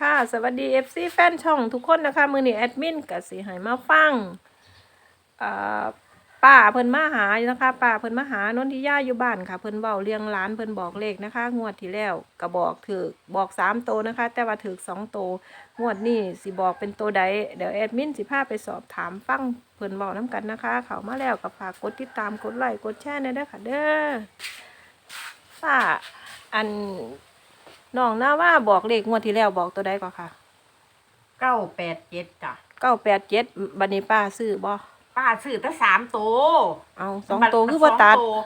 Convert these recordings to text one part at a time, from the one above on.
ค่ะ สวัสดี FC แฟนช่องทุกคนนะคะ มือนี้แอดมินกับสีหายมาฟังอ่าป้าเพิ่นมาหาอยู่นะคะป้าเพิ่นมาหานนทิยาอยู่บ้านค่ะ เพิ่นเบาเลี้ยงร้านเพิ่นบอกเลขนะคะ งวดที่แล้วก็บอกถือบอกสามโตนะคะ แต่ว่าถือสองโตงวดนี้สิบอกเป็นโตวใดเดี๋ยวแอดมินสิพาไปสอบถามฟังเพิ่นบอกน้กันนะคะ เขามาแล้วก็ฝากกดติดตามกดไลค์กดแชร์ในอยเด้ค่ะเด้อป้าอัน น้องหน้าว่าบอกเลขงวดที่แล้วบอกตัวใดก่อนค่ะเก้าแปดเจ็ดจ้ะเก้าแปดเจ็ดบันนี้ป้าซื้อบ่ป้าซื้อตั้งสามตัวเอาสองตัวคือบ่ตัดสองว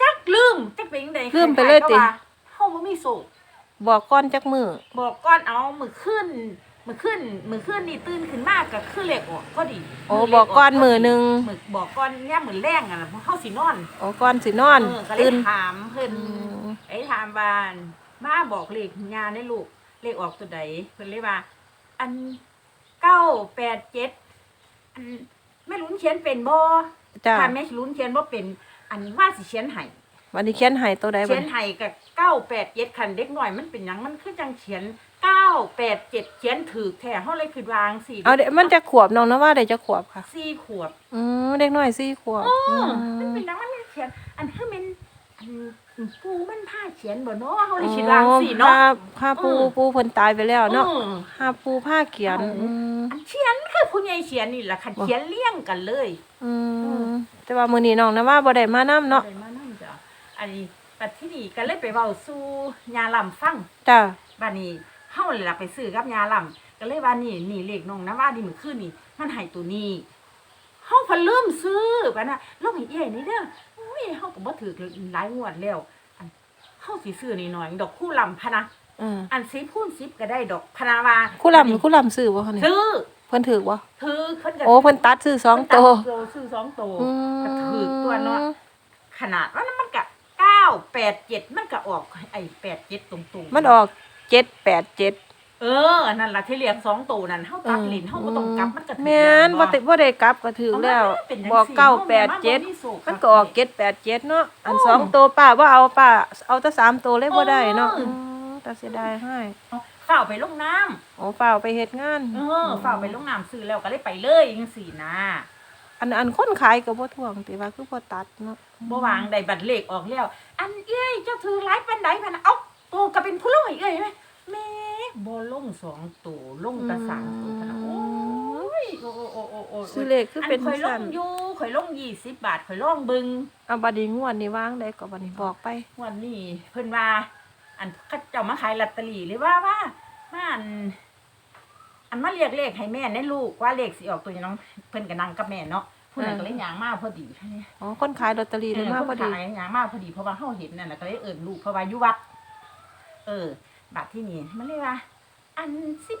จักลืมจักเป็นไงลืมไปเลยติเฮาบ่มีสุกบอกก้อนจักมือบอกก่อนเอามือขึ้นมือขึ้นมือขึ้นนี่ตื่นขึ้นมากก็คือเลขออกก็ดีโอ้บอกก้อนมือหนึ่งมือบอกก่อนเนี่ยมือแรงอะเฮาสินอนโอ้ก้อนสินอนเออก็เลยตื่นถามเพิ่นอืมไอ้ถามบ้าน มาบอกเลขงานได้ลูก เลขออกตัวใดเพิ่นเลยว่า อันเก้าแปดเจ็ดอันแม่ลุ้นเขียนเป็นบ่จ้าถ้าแม่ลุ้นเขียนบ่เป็น อันว่าสิเขียนให้วันนี้เขียนให้ตัวใดบัเขีดยนนี้ให้กับเก้าแปดเจ็ดคันเด็กหน่อยมันเป็นหยังมันคือจังเขียนเก้าแปดเจ็ดเขียนถูกแท้เฮาเลยคือวางสี่เอาเดี๋ยวมันจะขวบน้องนะว่าเดี๋ยวจะขวบค่ะสี่ขวบอืมเด็กน้อยสี่ขวบเออมมันเป็นหยังมันเขียน อันคือมันอัน ปูมันผ้าเขียนบ่เนาะเฮาเลยคิดวางสี่เนาะ ผ้ผ้าปูเออปูเพิ่นตายไปแล้วเนาะอืม ผ้าปูผ้าเขียนเอา อืมอันเขียนคือผู้ใหญ่เขียนนี่แหละค่ะบ่ เขียนเลี่ยงกันเลย อืมแต่ว่ามื้อนี้น้องนะว่าบ่ได้มานํเนาะได้มานั่งจ้ะอันนี้ปัดที่นี่ก็เลยไปเว้าสู่ยาลำฟังจ้าบ้านนี้เฮาเลยล่ะไปซื้อกับยาลำก็เลยว่านี่นี่เลขน้องนะว่านี่มื้อคืนนี่มันให้ตัวนี้เฮาพะลืมซื้อปะนะลองให้เอ้ยนี่เด้ออุ้ย เฮาก็บ่ถือหลายงวดแล้วอันเฮาสิซื้อนี่หน่อยดอกคู่ลำพะนะอืมอันสิพูน10ก็ได้ดอกพะนาว่าคู่ลำคู่ลำซื้อบ่คะเนี่ยซื้อเพิ่นถือบ่ถือเพิ่นก็โอ้เพิ่นตัดซื้อสองเพิ่นตัวตัดซื้อสองตัวอืมก็ถือตัวเนาะขนาดว่ามันก็เก้าแปดเจ็ดมันก็ออกไอ้แปดเจ็ดตรงๆมันออกเจ็ดแปดเจ็ด เออ นั่นล่ะที่เรียงสองตัวนั่นเฮาตัดลิ้นเฮาบ่ต้องกลับมันก็ถูกแม่นล้วบ่ได้บ่ได้กลับก็ถือแล้วมันเป็นจังบอกซี่เก้าฮแปดเจ็ดมันบ่มีสุขมันก็ออกเจ็ดแปดเจ็ดเนาะอันสองตัวป้าว่าเอาป้าเอาแต่สามตัวเลยบ่ได้เนาะอืมแต่เสียดายให้ฝ้าวไปลงน้ำโอ้เปล่าไปเฮ็ดงานเออฝ้าวไปลงน้ำซื้อแล้วก็เลยไปเลยจังซี่นะอันอันคนขายก็บ่ทวงแต่ว่าคือบ่ตัดเนาะบ่วางได้บัตรเลขออกแล้ว อันเอ้ยเจ้าถือหลายปานใดพันน่ะเอ้าโตก็เป็นผู้ลอยเอ้ยแม่ แม่บ่ลงสองตัวลงแต่สามตัวพันน่ะโอ้ยโอ้โอ้โอ้โอ้โอ้ซื้อเลขคือเป็นอันข่อยลสั่งนอยู่ข่อยลงยี่สิบบาทข่อยลองเบึง เอาบัดนี้งวดนี้วางได้ก็บัดนี้บอกไป วันนี้เพิ่นว่า อันเขาเจ้ามาขายลอตเตอรี่หรือว่าว่ามาอันอันมาเรียกเลขให้แม่ในลูกว่าเลขสิออกตัวนี้น้องเพิ่นก็นั่งกับแม่เนาะผู้นั้นก็เลยย่างมาพอดีอ๋อ คนขายลอตเตอรี่เลยมาพอดีเขายย่างมาพอดีเพราะว่าเฮาเห็นนั่นน่ะก็เลยเอิ้นลูกเพราะว่าอยู่วัด เออ บัดที่นี่มันเลยว่า อัน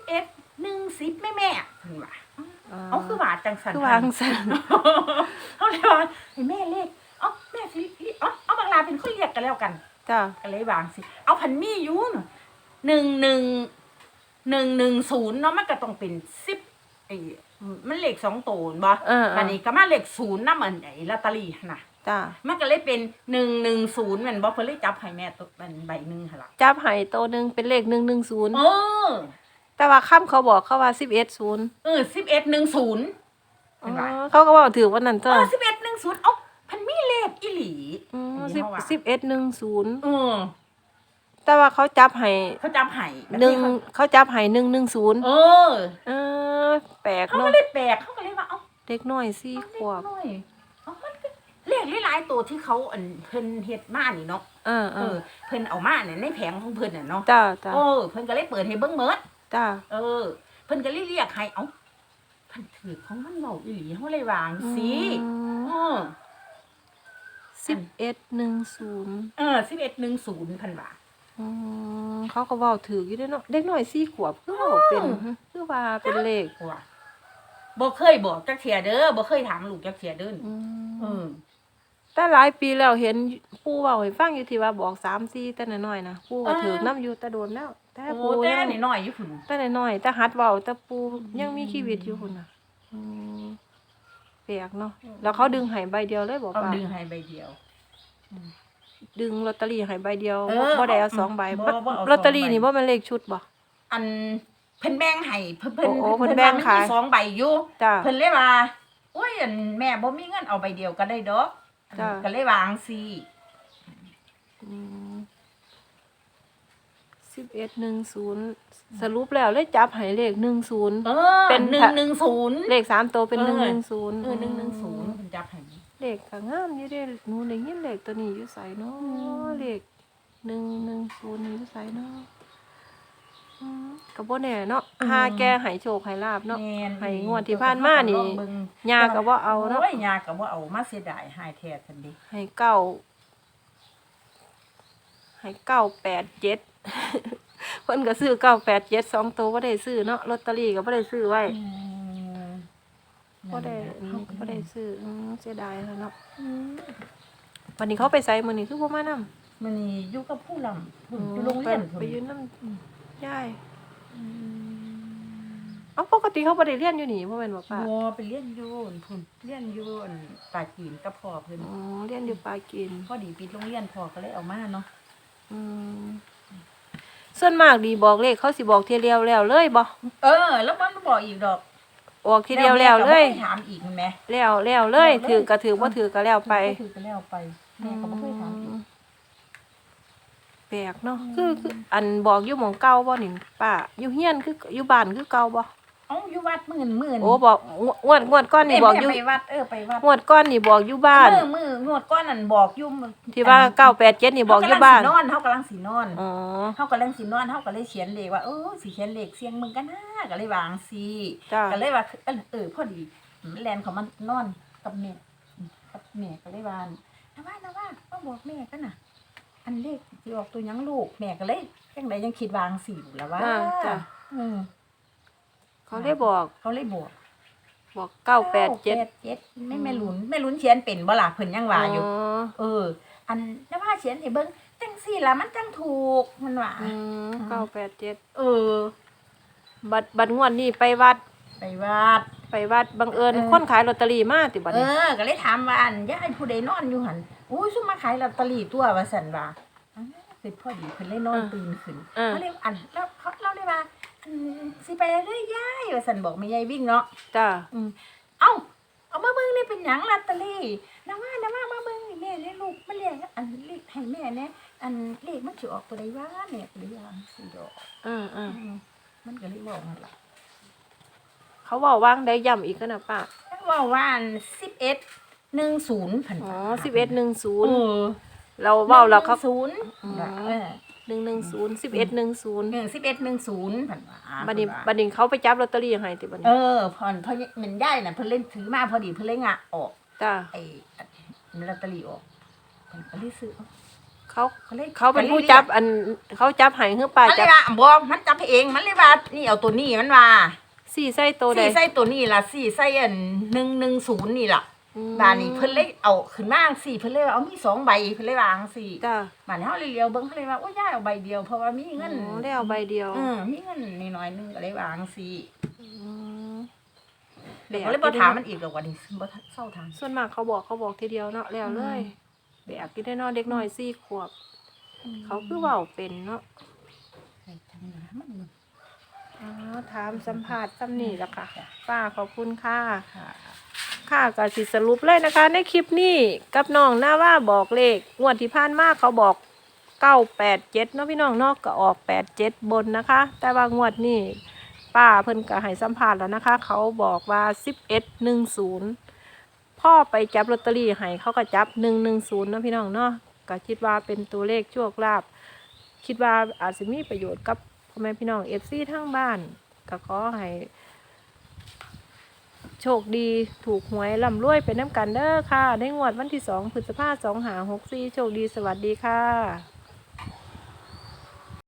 11 10แม่แม่เพิ่นว่าเอาคือว่าจังซั่นคือวางสั่นเขาเลยว่าให้แม่เลขเอ้าแม่สิเอ้าเอาบางลาเป็นคนเรียกกันแล้วกันจ้าก็เลยวางสิ เอาพันมีอยู่น่ะหนึ่งหนึ่งหนึ่งหนึ่งศูนย์เนาะมันก็ต้องเป็นสิบไอ้มันเลขสองตัวบ่เอออันนี้ก็มาเลขศูนย์น้ำมันไอ้ลอตเตอรี่หั่นน่ะ จ้ามันก็เลยเป็นหนึ่งหนึ่งศูนย์แมันบ่เพิ่นเลยจับให้แม่ตัวมันใบหนึ่งหั่นล่ะจับให้ตัวหนึงเป็นเลข110เออ แต่ว่าค่ำเขาบอกเขาว่า11ศูนย์เออสิบเอ็ดหนึ่งศูนย์อ๋เห็นไหมอเขาก็บอกถือวันนั้นเอจ้าอสิบเอ็ดหนึ่งศูนย์เอ้าพันมีเลขอีหลีอืมอันสินี้บเขาว่าสิบเอ็ดหนึ่งศูนย์เออแต่ว่าเขาจับให้เขาจำให้หนึ่งเขาจับให้หนึ่งหนึ่งศูนย์เออ เออแปลกเขาเนาะก็เลยแปลกเขาก็เลยว่าเอ้าเด็กน้อยสี่ขวบเอาเล็กน้อยเอามันก็เลขหลายๆตัวที่เขาอันเพิ่นเฮ็ดมานี่เนาะเออเอเอออเพิ่นเอามาเนี่ยในแผงของเพิ่นน่ะเนาะจ้าจ้าเออเพิ่นก็เลยเปิดให้เบิ่งเมิดจ้าเออ เพิ่นก็เลยเรียกให้เอ้าเพิ่นถือของมันเว้าอีหลีเฮาเลยวางสิเออสิบเอ็ดหนึ่งศูนย์เออ1110เพิ่นว่า เขาก็เว่าถืออยู่เด้อเนาะเด็กน้อยสี่ขวบคือเว่าเป็นอืม คือว่าเป็นเลขว่าบ่เคยบอกจักเที่ยเด้อบ่เคยถามลูกจักเที่ยเด้อ อืเอมอ แต่หลายปีแล้วเห็นปู่เว้าให้ฟังอยู่ที่ว่าบอกสามสี่แต่น้อยๆนะปู่ก็ถือน้ำอยู่แต่โดนแล้ว แต่โอ้ปู่แต่ยังน้อยๆอยู่พุ่นแต่น้อยๆแต่หัดเว้าแต่ปูยังมีชีวิตอยู่คนน่ะอืมแปลกเนาะแล้วเขาดึงให้ใบเดียวเลยบอกเอาว่า ดึงให้ใบเดียว ดึงลอตเตอรี่ให้ใบเดียวเออบ่ได้เอาสองใบบ่บ่เอาลอตเตอรี่สองใบนี่บ่แม่นเลขชุดบ่ อันเพิ่นแบ่งให้เพิ่นเพิ่นโอ้โอ้เพิ่นแบ่งว่ามัขาย มีสองใบอยู่จ้าเพิ่นเลยว่าโอ้ยอันแม่บ่มีเงินเอาใบเดียวก็ได้ดอก จ้ะ ก็เลยวาจั่งซี่สิบเอ็ดหนึ่งศูนย์สรุปแล้วเลยจับให้เลขหนึ่งศูนย์ เออเป็เป็นน110เลขสามตัวเป็นเอหนึ่งอ หนึ่งศูนย์เออ110เพิ่นจับให้เลขก็งามอยู่เด้หนูได้ยินเลขตัวนี้อยู่ไสเนาะเลขหนึ่งหนึ่งศูนย์นี่อยู่ไสเนาะอืม ก็บ่แน่เนาะหาแกให้โชคให้ลาบเนาะแม่นให้งวดที่ผ่านมานี่ลองเบิ่งยาก็บ่เอาเนาะโอ้ยยาก็บ่เอามาเสียดายหายแท้ทันดิให้เก้าให้เก้าแปดเจ็ดเพิ่นก็ซื้อเก้าแปดเจ็ดสองตัวบ่ได้ซื้อเนาะลอตเตอรี่ก็บ่ได้ซื้อไว้บ่ได้อันนี้ก็บ่ได้ซื้ออืมเสียดายแล้วเนาะวันนี้เขาไปไสมื้อนี้คือบ่มานำมันนี่อยู่กับผู้ลำพุ่นอยู่โรงเรียนไปอยู่นำ ยายเอ้าปกติเขาบ่ได้เรียนอยู่นี่บ่แม่นบ่ป้าบัวไปเรียนอยู่พุ่นเรียนอยู่อั่นปาจีนกับพ่อเพิ่นอ๋อเรียนอยู่ปากีนพอดีปิดโรงเรียนพ่อก็เลยเอามาเนาะอืมส่วนมากดีบอกเลขเขาสิบอกเทียเดียวแล้วเลยบ่เออ แล้วมันบอกอีกดอกบอกทีเดียวแล้วเลย แม่ก็บ่ได้ถามอีกแม่ แล้วแล้วเลยแล้วเลย ถือก็ถือบ่ถือก็แล้วไป ก็คือก็แล้วไปแม่ก็บ่เคยถามอีก แปลกเนาะคือคืออันบอกอยู่หม่องเก่าบ่นี่ป้าอยู่เฮียนคืออยู่บ้านคือเก่าบ่เอ้าอยู่วัดมื่นมื่นโอ้บอกงวดงวดก้อนนี่บอกอยู่แม่ไปวัดเออไปวัดงวดก้อนนี่บอกอยู่บ้านมือมืองวดก้อนนั่นบอกอยู่มื้อที่ว่าเก้าแปดเจ็ดนี่บอกอยู่บ้านเฮากำลังสินอนเฮากำลังสินอนอ๋อเฮากำลังสินอนเฮาก็เลยเขียนเลขว่าเออสิเขียนเลขเสียงมึงกันนะก็เลยวางสิจ้าก็เลยว่าเออเออพอดีแลนเขามันนอนกับแม่กับแม่ก็เลยว่านะว่านะว่ามาบอกแม่กันน่ะ อันเลขสิออกตัวหยังลูกแม่ก็เลยจังไดยังคิดวางสิอยู่แล้วว่าอ่าจ้ะ อืมเขาได้บอกเขาเลยบอกบอกเก้าแปดเจ็ดเจ็ดไม่แม่หลุนแม่หลุนเขียนเป็นบ่ล่ะเพิ่นยังว่าอยู่ เออ อันนะว่าเขียนให้เบิ่งจังสี่ล่ะมันจังถูกมันว่าอืมเก้าแปดเจ็ดเออ บัตรบัตรงวดนี่ไปวัด ไปวัด ไปวัดบังเอิญเออ คนขายลอตเตอรี่มาติบัดเอนี้อ ก็เลยถามว่าอันยายผู้ใดนอนอยู่หันอู้ซุมมาขายลอตเตอรี่ตัวว่าซั่นว่าอ้าวคือพอดีเพิ่นเลยนอนตื่นขึ้นอ่าเขาเลยอันแล้วเขาเล่าเลยว่าอันสิไปเรื่อยยายว่าซั่นบอกแม่ยายวิ่งเนาะ จ้าอืมเอ้า เอามาเบิ่งนี่เป็นหยังลอตเตอรี่นะว่านะว่ามาเบิ่งนี่แม่เลยลูกมาเรียกอันเลขให้แม่แน่อันเลขมันสิออกตัวใดวะแม่ก็เลยว่าสิดอกอืมอืมอืมมันก็เลยบอกนั่นล่ะ เขาบอกว่างได้ย่ำอีกก็นะป้าแล้วว่าว่าอัน11 10พันอ๋อสิบเอ็ดหนึ่งศูนเอย์อเราเว้าแล้วเขาศูนย์อืมเออหนึ่งหนึ่งศูนย์สิบเอ็ดหนึ่งศูนย์เออสิบเอ็ดหนึ่งศูนย์ผ่านมาบัดนี้บัดนี้เขาไปจับลอตเตอรี่ให้ติบัดเอนี้อพอนเพราะมันได้น่ะเพิ่นเล่นถือมาพอดีเพิ่นเล่นงะออกจ้าไอ้ลอตเตอรี่ออกเพิ่นก็เลยซื้อเขาเขาเลยเขาเป็นผู้จับอันเขาจับให้คือป้ามันเลจับยว่าบ่มันจับเองมันเลยว่านี่เอาตัวนี้มันว่า สี่ไส้โตวใดสี่ไส้ตัวนี้ล่ะสี่ไส้อัน110นี่ล่ะอืมบานนี้เพิ่นเลยเอาขึ้นมาสี่เพิ่นเลยว่าเอามีสองใบเพิ่นเลยวาจั่งสี่จ้าบานนี้เฮาเลยเลียวเบิ่งเขาเลยว่าโอ้ยยายเอาใบเดียวเพราะว่ามีเงินอ๋อได้เอาใบเดียวเออมีเงินนิดหน่อยนึงก็เลยวาจั่งสี่มเดี๋ยวก็เลยบ่ถามมันอีกหรอกว่าดิบ่เศร้าถามส่วนมากเขาบอกเขาบอกทีเดียวเนาะแล้วเลยอืมแบกกินได้เนอนเด็กน้อยสี่ขวบ เขาคือเว้าเป็นเนาะใส่จังนะมัน อ๋อถามสัมภาษณ์ซ้ำนี่ละค่ะป้าขอบคุณค่ะ ค่ะค่ะก็สิสรุปเลยนะคะ ในคลิปนี้กับน้องหน้าว่าบอกเลขงวดที่ผ่านมาเขาบอกเก้าแปดเจ็ดเนาะพี่น้องเนาะก็ออกแปดเจ็ดบนนะคะ แต่ว่างวดนี้ป้าเพิ่นก็ให้สัมภาษณ์แล้วนะคะ เขาบอกว่าสิบเอ็ดหนึ่งศูนย์พ่อไปจับลอตเตอรี่ให้เขาก็จับหนึ่งหนึ่งศูนย์นาะพี่น้องเนาะก็คิดว่าเป็นตัวเลขโชคลาภคิดว่าอาจจะมีประโยชน์กับพ่อ แม่พี่น้องเอฟซีทั้งบ้านก็ขอให้โชคดีถูกหวยล่ำรวยเป็นน้ำกันเด้อค่ะในงวดวันที่สองพฤษภาสองหาหกสี่โชคดีสวัสดีค่ะ